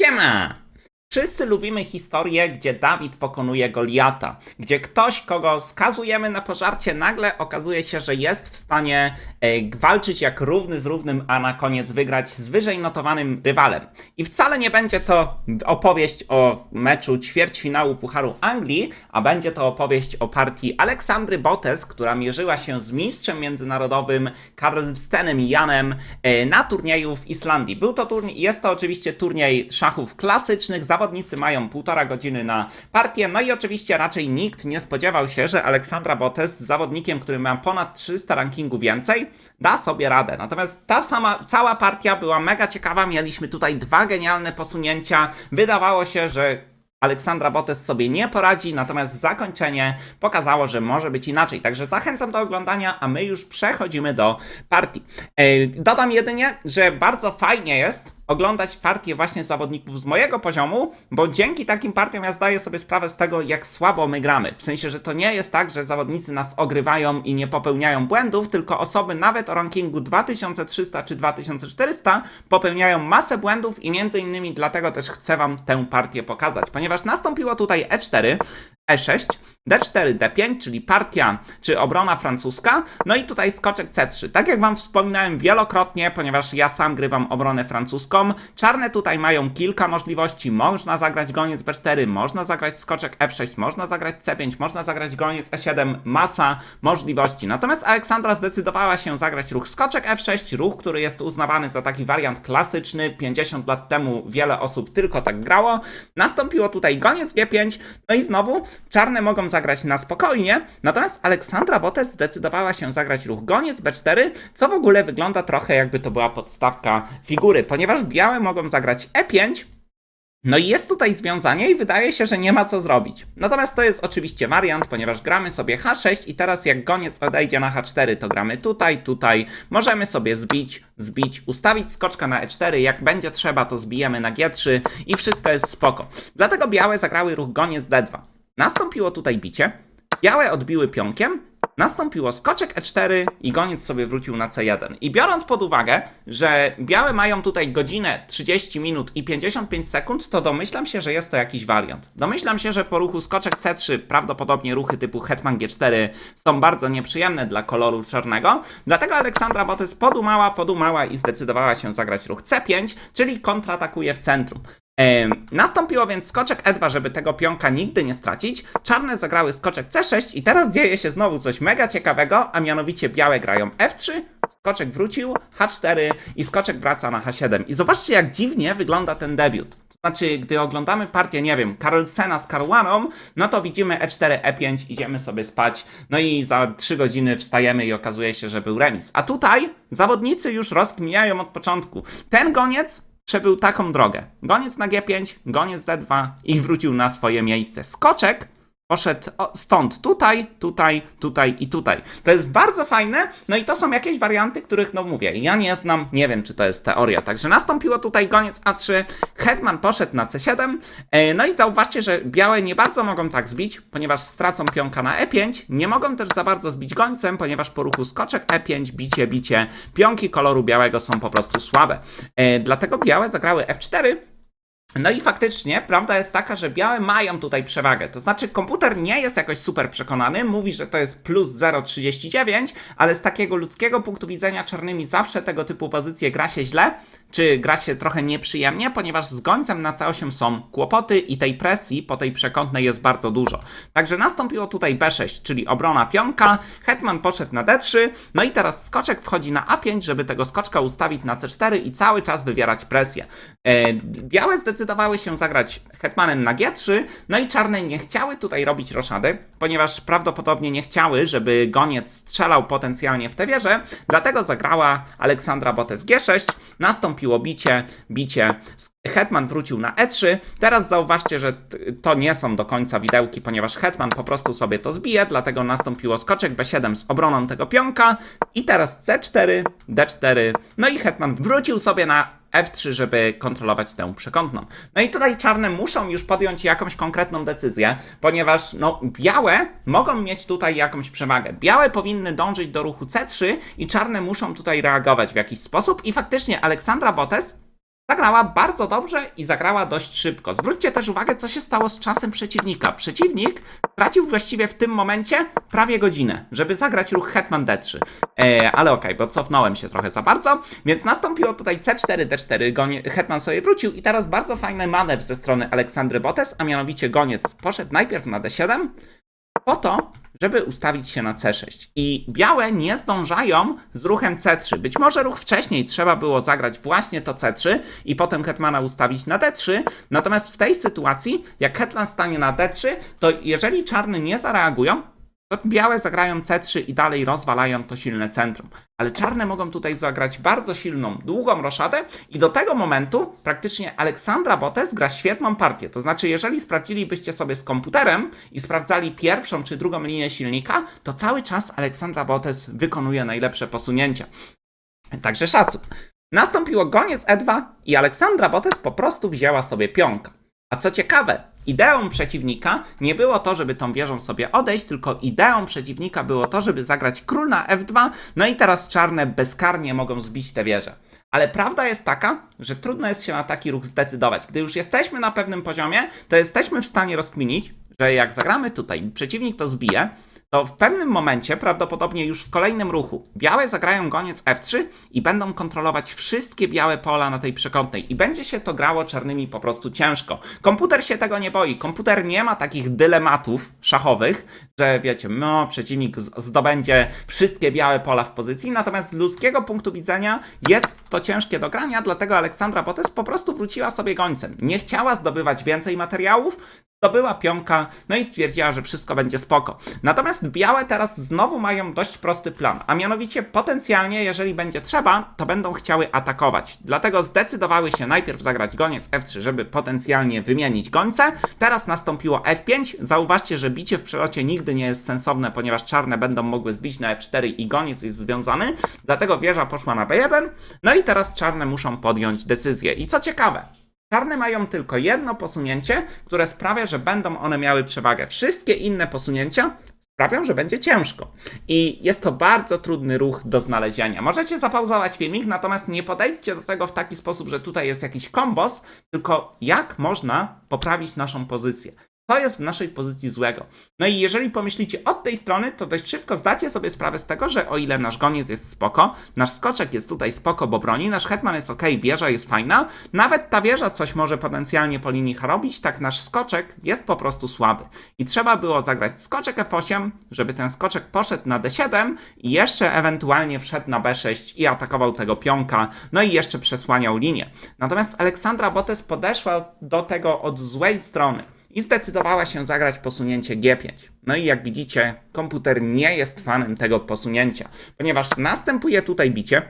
Siema! Wszyscy lubimy historię, gdzie Dawid pokonuje Goliata, gdzie ktoś, kogo skazujemy na pożarcie, nagle okazuje się, że jest w stanie e, walczyć jak równy z równym, a na koniec wygrać z wyżej notowanym rywalem. I wcale nie będzie to opowieść o meczu ćwierćfinału Pucharu Anglii, a będzie to opowieść o partii Aleksandry Botes, która mierzyła się z mistrzem międzynarodowym Karlstenem Janem e, na turnieju w Islandii. Był to turniej, jest to oczywiście turniej szachów klasycznych, zawodnicy mają półtora godziny na partię, no i oczywiście raczej nikt nie spodziewał się, że Aleksandra Botes z zawodnikiem, który ma ponad 300 rankingu więcej, da sobie radę. Natomiast ta sama, cała partia była mega ciekawa, mieliśmy tutaj dwa genialne posunięcia, wydawało się, że Aleksandra Botes sobie nie poradzi, natomiast zakończenie pokazało, że może być inaczej. Także zachęcam do oglądania, a my już przechodzimy do partii. E, Dodam jedynie, że bardzo fajnie jest oglądać partie właśnie zawodników z mojego poziomu, bo dzięki takim partiom ja zdaję sobie sprawę z tego, jak słabo my gramy. W sensie, że to nie jest tak, że zawodnicy nas ogrywają i nie popełniają błędów, tylko osoby nawet o rankingu 2300 czy 2400 popełniają masę błędów i między innymi dlatego też chcę wam tę partię pokazać, ponieważ nastąpiło tutaj E4, E6, D4, D5, czyli partia czy obrona francuska, no i tutaj skoczek C3. Tak jak Wam wspominałem wielokrotnie, ponieważ ja sam grywam obronę francuską, czarne tutaj mają kilka możliwości. Można zagrać goniec B4, można zagrać skoczek F6, można zagrać C5, można zagrać goniec E7, masa możliwości. Natomiast Aleksandra zdecydowała się zagrać ruch skoczek F6, ruch, który jest uznawany za taki wariant klasyczny. 50 lat temu wiele osób tylko tak grało. Nastąpiło tutaj goniec G5, no i znowu czarne mogą zagrać na spokojnie, natomiast Aleksandra Botes zdecydowała się zagrać ruch goniec B4, co w ogóle wygląda trochę jakby to była podstawka figury, ponieważ białe mogą zagrać E5, no i jest tutaj związanie i wydaje się, że nie ma co zrobić. Natomiast to jest oczywiście wariant, ponieważ gramy sobie H6 i teraz jak goniec odejdzie na H4, to gramy tutaj, tutaj. Możemy sobie zbić, zbić, ustawić skoczka na E4, jak będzie trzeba, to zbijemy na G3 i wszystko jest spoko. Dlatego białe zagrały ruch goniec D2. Nastąpiło tutaj bicie, białe odbiły pionkiem, nastąpiło skoczek E4 i goniec sobie wrócił na C1. I biorąc pod uwagę, że białe mają tutaj godzinę 30 minut i 55 sekund, to domyślam się, że jest to jakiś wariant. Domyślam się, że po ruchu skoczek C3 prawdopodobnie ruchy typu hetman G4 są bardzo nieprzyjemne dla koloru czarnego, dlatego Aleksandra Botes podumała, podumała i zdecydowała się zagrać ruch C5, czyli kontratakuje w centrum. Nastąpiło więc skoczek E2, żeby tego pionka nigdy nie stracić. Czarne zagrały skoczek C6 i teraz dzieje się znowu coś mega ciekawego, a mianowicie białe grają F3, skoczek wrócił, H4 i skoczek wraca na H7. I zobaczcie jak dziwnie wygląda ten debiut. To znaczy, gdy oglądamy partię, nie wiem, Carlsena z Caruaną, no to widzimy E E4, E5, idziemy sobie spać, no i za 3 godziny wstajemy i okazuje się, że był remis. A tutaj zawodnicy już rozkminiają od początku. Ten goniec przebył taką drogę. Goniec na G5, goniec D2 i wrócił na swoje miejsce. Skoczek poszedł stąd tutaj, tutaj, tutaj i tutaj. To jest bardzo fajne, no i to są jakieś warianty, których no mówię, ja nie znam, nie wiem czy to jest teoria. Także nastąpiło tutaj goniec A3, hetman poszedł na C7, e, no i zauważcie, że białe nie bardzo mogą tak zbić, ponieważ stracą pionka na E5, nie mogą też za bardzo zbić gońcem, ponieważ po ruchu skoczek E5, bicie, bicie, pionki koloru białego są po prostu słabe. E, dlatego białe zagrały F4, no i faktycznie prawda jest taka, że białe mają tutaj przewagę. To znaczy komputer nie jest jakoś super przekonany, mówi, że to jest plus 0,39, ale z takiego ludzkiego punktu widzenia czarnymi zawsze tego typu pozycje gra się źle, czy gra się trochę nieprzyjemnie, ponieważ z gońcem na C8 są kłopoty i tej presji po tej przekątnej jest bardzo dużo. Także nastąpiło tutaj B6, czyli obrona pionka, hetman poszedł na D3, no i teraz skoczek wchodzi na A5, żeby tego skoczka ustawić na C4 i cały czas wywierać presję. E, białe zdecydowały się zagrać hetmanem na G3, no i czarne nie chciały tutaj robić roszady, ponieważ prawdopodobnie nie chciały, żeby goniec strzelał potencjalnie w tę wieżę, dlatego zagrała Aleksandra Botes G6, nastąpiło bicie, bicie, Hetman wrócił na E3. Teraz zauważcie, że to nie są do końca widełki, ponieważ Hetman po prostu sobie to zbije, dlatego nastąpiło skoczek B7 z obroną tego pionka i teraz C4, D4, no i Hetman wrócił sobie na F3, żeby kontrolować tę przekątną. No i tutaj czarne muszą już podjąć jakąś konkretną decyzję, ponieważ no, białe mogą mieć tutaj jakąś przewagę. Białe powinny dążyć do ruchu C3 i czarne muszą tutaj reagować w jakiś sposób i faktycznie Aleksandra Botes zagrała bardzo dobrze i zagrała dość szybko. Zwróćcie też uwagę, co się stało z czasem przeciwnika. Przeciwnik stracił właściwie w tym momencie prawie godzinę, żeby zagrać ruch Hetman D3. E, ale okej, bo cofnąłem się trochę za bardzo, więc nastąpiło tutaj C4, D4, gonie, Hetman sobie wrócił i teraz bardzo fajny manewr ze strony Aleksandry Botes, a mianowicie goniec poszedł najpierw na D7, po to, żeby ustawić się na C6. I białe nie zdążają z ruchem C3. Być może ruch wcześniej trzeba było zagrać właśnie to C3 i potem hetmana ustawić na D3. Natomiast w tej sytuacji, jak hetman stanie na D3, to jeżeli czarny nie zareagują, to białe zagrają C3 i dalej rozwalają to silne centrum. Ale czarne mogą tutaj zagrać bardzo silną, długą roszadę i do tego momentu praktycznie Aleksandra Botes gra świetną partię. To znaczy, jeżeli sprawdzilibyście sobie z komputerem i sprawdzali pierwszą czy drugą linię silnika, to cały czas Aleksandra Botes wykonuje najlepsze posunięcia. Także szacun. Nastąpiło goniec E2 i Aleksandra Botes po prostu wzięła sobie pionka. A co ciekawe, ideą przeciwnika nie było to, żeby tą wieżą sobie odejść, tylko ideą przeciwnika było to, żeby zagrać król na F2, no i teraz czarne bezkarnie mogą zbić tę wieżę. Ale prawda jest taka, że trudno jest się na taki ruch zdecydować. Gdy już jesteśmy na pewnym poziomie, to jesteśmy w stanie rozkminić, że jak zagramy tutaj, przeciwnik to zbije, to w pewnym momencie, prawdopodobnie już w kolejnym ruchu, białe zagrają goniec F3 i będą kontrolować wszystkie białe pola na tej przekątnej i będzie się to grało czarnymi po prostu ciężko. Komputer się tego nie boi. Komputer nie ma takich dylematów szachowych, że wiecie, no przeciwnik zdobędzie wszystkie białe pola w pozycji, natomiast z ludzkiego punktu widzenia jest to ciężkie do grania, dlatego Aleksandra Botes po prostu wróciła sobie gońcem. Nie chciała zdobywać więcej materiałów, zdobyła pionka, no i stwierdziła, że wszystko będzie spoko. Natomiast białe teraz znowu mają dość prosty plan, a mianowicie potencjalnie, jeżeli będzie trzeba, to będą chciały atakować. Dlatego zdecydowały się najpierw zagrać goniec F3, żeby potencjalnie wymienić gońce. Teraz nastąpiło F5. Zauważcie, że bicie w przelocie nigdy nie jest sensowne, ponieważ czarne będą mogły zbić na F4 i goniec jest związany. Dlatego wieża poszła na B1. No i teraz czarne muszą podjąć decyzję. I co ciekawe, Czarne mają tylko jedno posunięcie, które sprawia, że będą one miały przewagę. Wszystkie inne posunięcia sprawią, że będzie ciężko. I jest to bardzo trudny ruch do znalezienia. Możecie zapauzować filmik, natomiast nie podejdźcie do tego w taki sposób, że tutaj jest jakiś kombos, tylko jak można poprawić naszą pozycję. To jest w naszej pozycji złego. No i jeżeli pomyślicie od tej strony, to dość szybko zdacie sobie sprawę z tego, że o ile nasz goniec jest spoko, nasz skoczek jest tutaj spoko, bo broni, nasz hetman jest ok, wieża jest fajna, nawet ta wieża coś może potencjalnie po linii robić, tak nasz skoczek jest po prostu słaby. I trzeba było zagrać skoczek F8, żeby ten skoczek poszedł na D7 i jeszcze ewentualnie wszedł na B6 i atakował tego pionka, no i jeszcze przesłaniał linię. Natomiast Aleksandra Botes podeszła do tego od złej strony i zdecydowała się zagrać posunięcie G5. No i jak widzicie, komputer nie jest fanem tego posunięcia, ponieważ następuje tutaj bicie.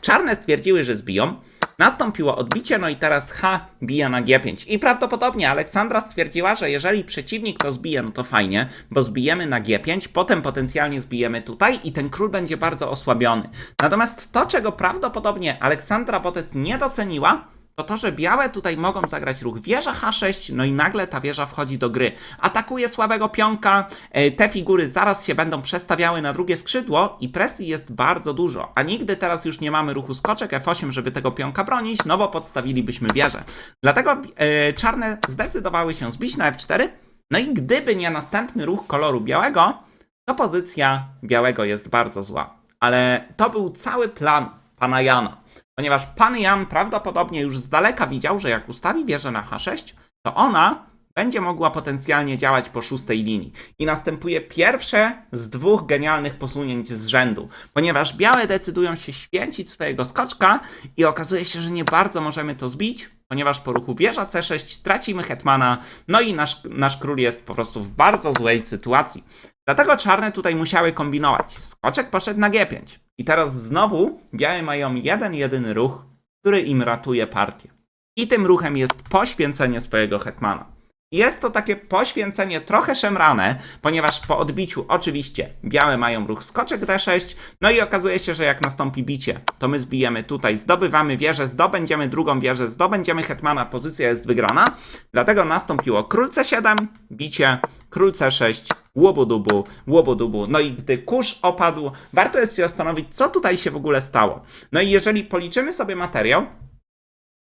Czarne stwierdziły, że zbiją. Nastąpiło odbicie, no i teraz H bije na G5. I prawdopodobnie Aleksandra stwierdziła, że jeżeli przeciwnik to zbije, no to fajnie, bo zbijemy na G5, potem potencjalnie zbijemy tutaj i ten król będzie bardzo osłabiony. Natomiast to, czego prawdopodobnie Aleksandra Botes nie doceniła, to to, że białe tutaj mogą zagrać ruch wieża H6, no i nagle ta wieża wchodzi do gry. Atakuje słabego pionka, e, te figury zaraz się będą przestawiały na drugie skrzydło i presji jest bardzo dużo. A nigdy teraz już nie mamy ruchu skoczek F8, żeby tego pionka bronić, no bo podstawilibyśmy wieżę. Dlatego e, czarne zdecydowały się zbić na F4, no i gdyby nie następny ruch koloru białego, to pozycja białego jest bardzo zła. Ale to był cały plan pana Jana ponieważ pan Jan prawdopodobnie już z daleka widział, że jak ustawi wieżę na H6, to ona będzie mogła potencjalnie działać po szóstej linii. I następuje pierwsze z dwóch genialnych posunięć z rzędu, ponieważ białe decydują się święcić swojego skoczka i okazuje się, że nie bardzo możemy to zbić, ponieważ po ruchu wieża C6 tracimy hetmana, no i nasz, nasz król jest po prostu w bardzo złej sytuacji. Dlatego czarne tutaj musiały kombinować. Skoczek poszedł na G5. I teraz znowu białe mają jeden jedyny ruch, który im ratuje partię. I tym ruchem jest poświęcenie swojego hetmana. Jest to takie poświęcenie trochę szemrane, ponieważ po odbiciu oczywiście białe mają ruch skoczek D6, no i okazuje się, że jak nastąpi bicie, to my zbijemy tutaj, zdobywamy wieżę, zdobędziemy drugą wieżę, zdobędziemy hetmana, pozycja jest wygrana. Dlatego nastąpiło król C7, bicie, król C6, łobudubu, łobudubu. No i gdy kurz opadł, warto jest się zastanowić, co tutaj się w ogóle stało. No i jeżeli policzymy sobie materiał,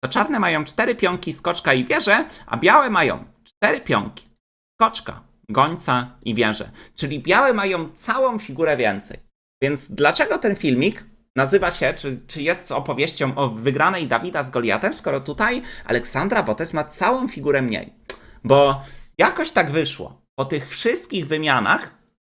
to czarne mają cztery pionki, skoczka i wieżę, a białe mają cztery pionki, skoczka, gońca i wieżę. Czyli białe mają całą figurę więcej. Więc dlaczego ten filmik nazywa się, czy, czy jest opowieścią o wygranej Dawida z Goliatem, skoro tutaj Aleksandra Botes ma całą figurę mniej? Bo jakoś tak wyszło. Po tych wszystkich wymianach,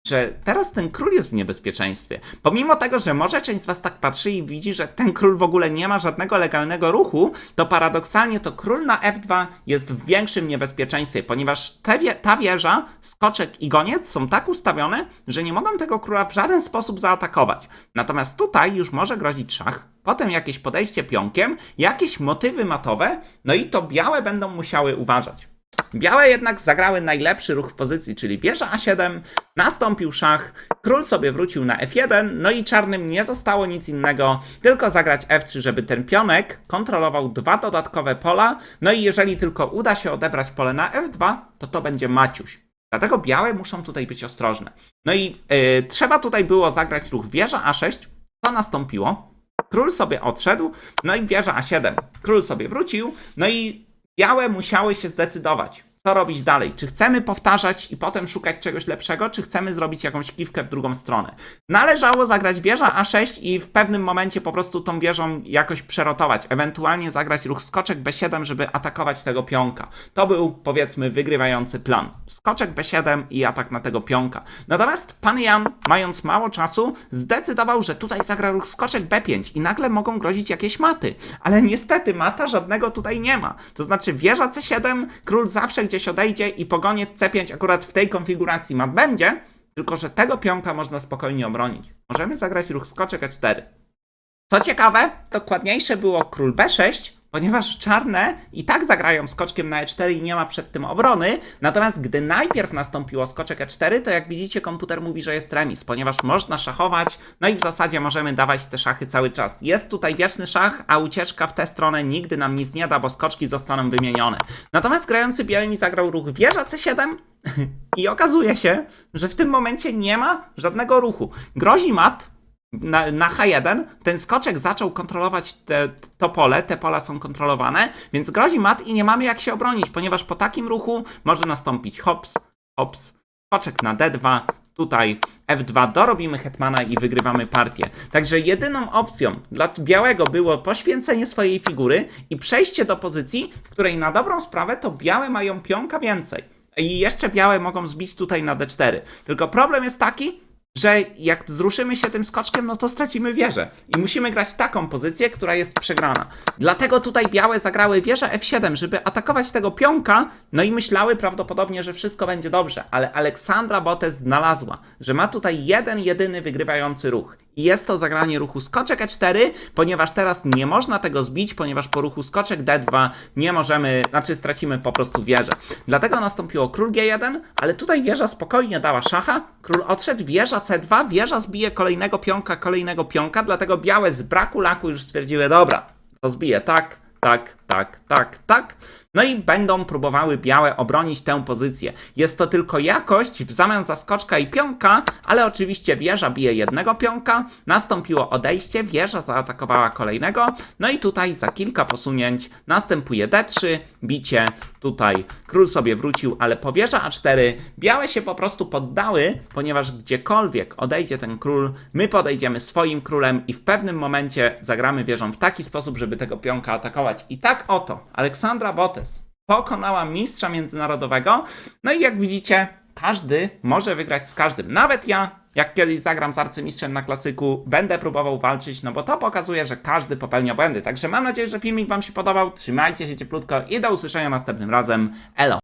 że teraz ten król jest w niebezpieczeństwie. Pomimo tego, że może część z was tak patrzy i widzi, że ten król w ogóle nie ma żadnego legalnego ruchu, to paradoksalnie to król na F2 jest w większym niebezpieczeństwie, ponieważ wie ta wieża, skoczek i goniec są tak ustawione, że nie mogą tego króla w żaden sposób zaatakować. Natomiast tutaj już może grozić szach, potem jakieś podejście pionkiem, jakieś motywy matowe, no i to białe będą musiały uważać. Białe jednak zagrały najlepszy ruch w pozycji, czyli bierze A7, nastąpił szach, król sobie wrócił na F1, no i czarnym nie zostało nic innego, tylko zagrać F3, żeby ten pionek kontrolował dwa dodatkowe pola, no i jeżeli tylko uda się odebrać pole na F2, to to będzie Maciuś. Dlatego białe muszą tutaj być ostrożne. No i yy, trzeba tutaj było zagrać ruch wieża A6, co nastąpiło? Król sobie odszedł, no i wieża A7. Król sobie wrócił, no i białe musiały się zdecydować, co robić dalej. Czy chcemy powtarzać i potem szukać czegoś lepszego, czy chcemy zrobić jakąś kiwkę w drugą stronę. Należało zagrać wieża A6 i w pewnym momencie po prostu tą wieżą jakoś przerotować, ewentualnie zagrać ruch skoczek B7, żeby atakować tego pionka. To był powiedzmy wygrywający plan. Skoczek B7 i atak na tego pionka. Natomiast pan Jan, mając mało czasu, zdecydował, że tutaj zagra ruch skoczek B5 i nagle mogą grozić jakieś maty. Ale niestety mata żadnego tutaj nie ma. To znaczy wieża C7, król zawsze gdzieś odejdzie i pogoniec C5 akurat w tej konfiguracji mat będzie, tylko że tego pionka można spokojnie obronić. Możemy zagrać ruch skoczek E4. Co ciekawe, dokładniejsze było król B6, ponieważ czarne i tak zagrają skoczkiem na E4 i nie ma przed tym obrony, natomiast gdy najpierw nastąpiło skoczek E4, to jak widzicie komputer mówi, że jest remis, ponieważ można szachować, no i w zasadzie możemy dawać te szachy cały czas. Jest tutaj wieczny szach, a ucieczka w tę stronę nigdy nam nic nie da, bo skoczki zostaną wymienione. Natomiast grający bielni zagrał ruch wieża C7, i okazuje się, że w tym momencie nie ma żadnego ruchu. Grozi mat, na, na H1 ten skoczek zaczął kontrolować te, to pole, te pola są kontrolowane, więc grozi mat i nie mamy jak się obronić, ponieważ po takim ruchu może nastąpić hops, hops, skoczek na D2, tutaj F2, dorobimy hetmana i wygrywamy partię. Także jedyną opcją dla białego było poświęcenie swojej figury i przejście do pozycji, w której na dobrą sprawę to białe mają pionka więcej. I jeszcze białe mogą zbić tutaj na D4. Tylko problem jest taki, że jak zruszymy się tym skoczkiem, no to stracimy wieżę. I musimy grać taką pozycję, która jest przegrana. Dlatego tutaj białe zagrały wieżę F7, żeby atakować tego pionka, no i myślały prawdopodobnie, że wszystko będzie dobrze. Ale Aleksandra Botes znalazła, że ma tutaj jeden, jedyny wygrywający ruch. Jest to zagranie ruchu skoczek E4, ponieważ teraz nie można tego zbić, ponieważ po ruchu skoczek D2 nie możemy, znaczy stracimy po prostu wieżę. Dlatego nastąpiło król G1, ale tutaj wieża spokojnie dała szacha, król odszedł, wieża C2, wieża zbije kolejnego pionka, kolejnego pionka, dlatego białe z braku laku już stwierdziły, dobra, to zbije tak, tak, tak, tak, tak. No i będą próbowały białe obronić tę pozycję. Jest to tylko jakość w zamian za skoczka i pionka, ale oczywiście wieża bije jednego pionka, nastąpiło odejście, wieża zaatakowała kolejnego, no i tutaj za kilka posunięć następuje D3, bicie, tutaj. Król sobie wrócił, ale po wieża A4 białe się po prostu poddały, ponieważ gdziekolwiek odejdzie ten król, my podejdziemy swoim królem i w pewnym momencie zagramy wieżą w taki sposób, żeby tego pionka atakować. I tak oto. Aleksandra Botes pokonała mistrza międzynarodowego. No i jak widzicie, każdy może wygrać z każdym. Nawet ja, jak kiedyś zagram z arcymistrzem na klasyku, będę próbował walczyć, no bo to pokazuje, że każdy popełnia błędy. Także mam nadzieję, że filmik Wam się podobał. Trzymajcie się cieplutko i do usłyszenia następnym razem. Elo!